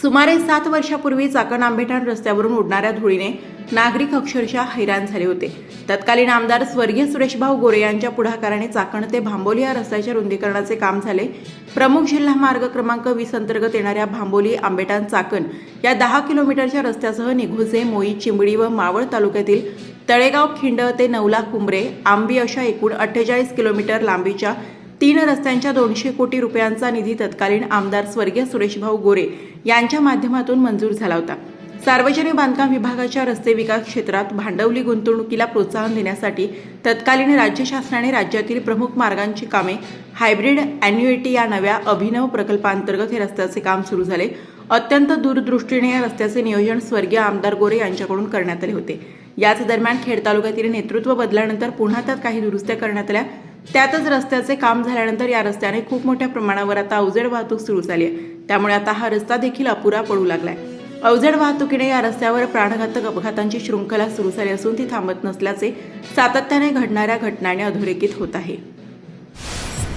सुमारे सात वर्षापूर्वी चाकण आंबेठाण रस्त्यावरून उडणाऱ्या धुळीने नागरिक अक्षरशः हैराण झाले होते. तत्कालीन आमदार स्वर्गीय सुरेशभाऊ गोरे यांच्या पुढाकाराने चाकण ते भांबोली या रस्त्याच्या रुंदीकरणाचे काम झाले. प्रमुख जिल्हा मार्ग क्रमांक वीस अंतर्गत येणाऱ्या भांबोली आंबेठाण चाकण या दहा किलोमीटरच्या रस्त्यासह निघुजे मोई चिंबडी व मावळ तालुक्यातील तळेगाव खिंड ते नवला कुंबरे आंबी अशा एकूण अठ्ठेचाळीस किलोमीटर लांबीच्या तीन रस्त्यांच्या दोनशे कोटी रुपयांचा निधी तत्कालीन आमदार स्वर्गीय सुरेशभाऊ गोरे यांच्या माध्यमातून मंजूर झाला होता. सार्वजनिक बांधकाम विभागाच्या रस्ते विकास क्षेत्रात भांडवली गुंतवणुकीला प्रोत्साहन देण्यासाठी तत्कालीन राज्य शासनाने राज्यातील प्रमुख मार्गांची कामे हायब्रिड अॅन्युएटी या नव्या अभिनव प्रकल्पांतर्गत हे रस्त्याचे काम सुरू झाले. अत्यंत दूरदृष्टीने या रस्त्याचे नियोजन स्वर्गीय आमदार गोरे यांच्याकडून करण्यात आले होते. याच दरम्यान खेड तालुक्यातील नेतृत्व बदल्यानंतर पुन्हा त्यात काही दुरुस्त्या करण्यात आल्या. त्यातच रस्त्याचे काम झाल्यानंतर या रस्त्याने खूप मोठ्या प्रमाणावर आता अवजड वाहतूक सुरू झाली आहे. त्यामुळे आता हा रस्ता देखील अपुरा पडू लागलाय. अवजड वाहतुकीने या रस्त्यावर प्राणघातक अपघातांची शृंखला सुरू झाली असून ती थांबत नसल्याचे सातत्याने घडणाऱ्या घटनांनी अधोरेखित होत आहे.